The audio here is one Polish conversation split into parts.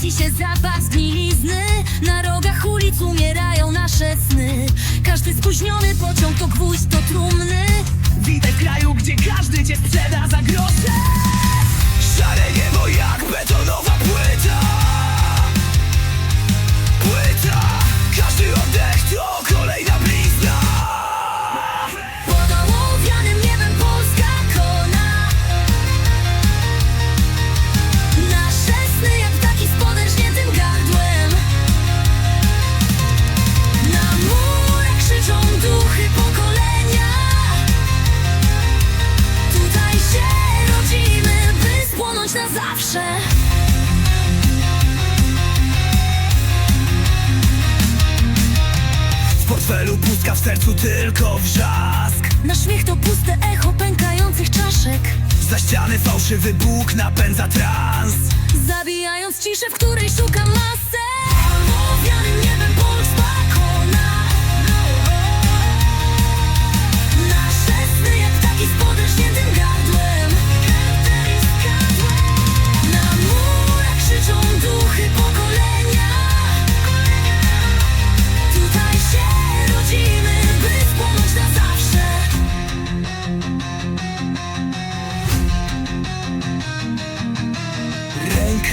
unosi się zapas zgnilizny Na rogach ulic umierają nasze sny. Każdy spóźniony pociąg to gwóźdź, to trumny. Witek kraju, gdzie każdy cię sprzeda. Portfelu pustka, w sercu tylko wrzask. Nasz śmiech to puste echo pękających czaszek. Za ściany fałszywy Bóg napędza trans. Zabijając ciszę, w której szukam masę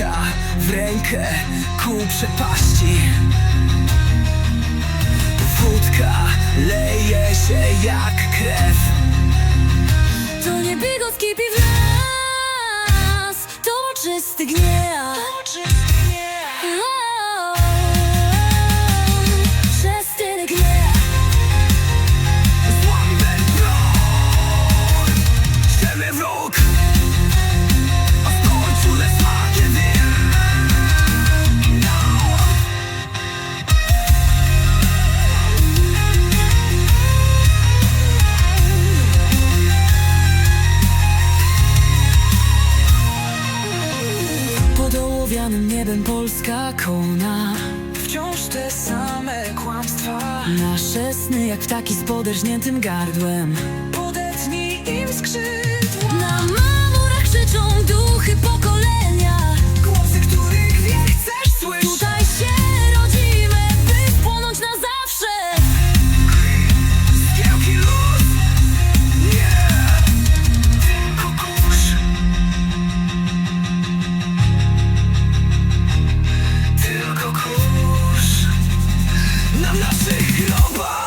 Ręka w rękę ku przepaści. Wódka leje się jak krew. To nie bigotki piw nas niebem polska kona. Wciąż te same kłamstwa. Nasze sny jak ptaki z poderżniętym gardłem. Podetnij im skrzydła Na naszych grobach